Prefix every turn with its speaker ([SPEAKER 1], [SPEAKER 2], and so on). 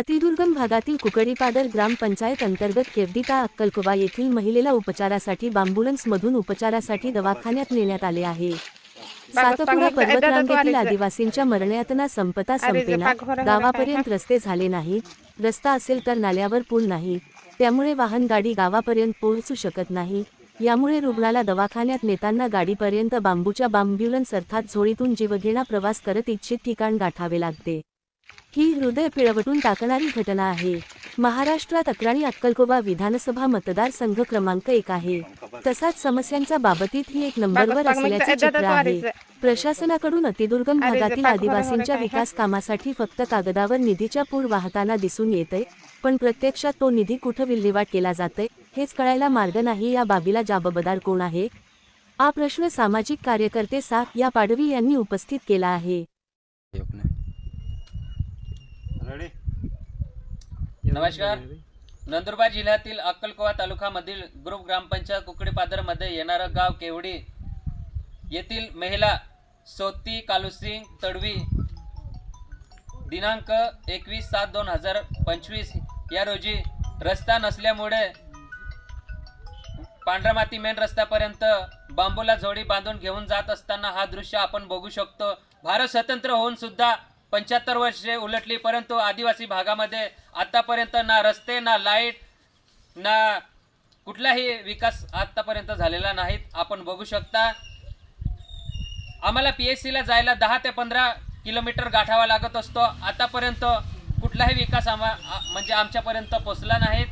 [SPEAKER 1] अतिदुर्गम भागातील कुकडीपादर ग्रामपंचायत अंतर्गत केवदिता अक्कलकोबा येथील महिलेला उपचारासाठी बांबुलन्समधून उपचारासाठी दवाखान्यात नेण्यात आले आहे. सातपुडा पर्वतरांगेतील आदिवासींच्या मरण्यातना संपता संपेना. गावापर्यंत रस्ते झाले नाही रस्ता असेल तर नाल्यावर पूल नाही. त्यामुळे वाहन गाडी गावापर्यंत पोहोचू शकत नाही. यामुळे रुग्णाला दवाखान्यात नेताना गाडीपर्यंत बांबूच्या बांब्युलन्स अर्थात झोळीतून जीवघेणा प्रवास करत इच्छित ठिकाण गाठावे लागते. ही हृदय पिळवटून टाकणारी घटना आहे. महाराष्ट्रात अकराणी अक्कलकोबा विधानसभा मतदारसंघ क्रमांक एक आहे. तसाच समस्यांच्या बाबतीत ही एक नंबरवर असल्याचे चित्र आहे. प्रशासनाकडून अतिदुर्गम भागातील आदिवासींच्या विकास कामासाठी फक्त कागदावर निधीच्या पूर वाहताना दिसून येतय पण प्रत्यक्षात तो निधी कुठं विल्हेवाट केला जातय हेच कळायला मार्ग नाही या बाबीला जबाबदार कोण आहे? हा प्रश्न सामाजिक कार्यकर्ते सा. या पाडवी यांनी उपस्थित केला आहे.
[SPEAKER 2] नमस्कार. नंदुरबार जिल्ह्यातील अक्कलकोवा तालुक्यामधील ग्रुप ग्रामपंचायत कुकडीपादरमध्ये येणारं गाव केवडी येथील महिला सोती कालुसिंग तडवी दिनांक एकवीस सात दोन हजार पंचवीस या रोजी रस्ता नसल्यामुळे पांढरामाती मेन रस्त्यापर्यंत बांबूला जोडी बांधून घेऊन जात असताना हा दृश्य आपण बघू शकतो. भारत स्वतंत्र होऊन सुद्धा पंच्याहत्तर वर्षे उलटली परंतु आदिवासी भागामध्ये आतापर्यंत ना रस्ते ना लाइट ना कुठलाही विकास आत्तापर्यंत झालेला नाहीत. आपण बघू शकता आम्हाला पी एस सीला जायला दहा ते पंधरा किलोमीटर गाठावा लागत असतो. आतापर्यंत कुठलाही विकास आम्हा म्हणजे आमच्यापर्यंत पोचला नाहीत.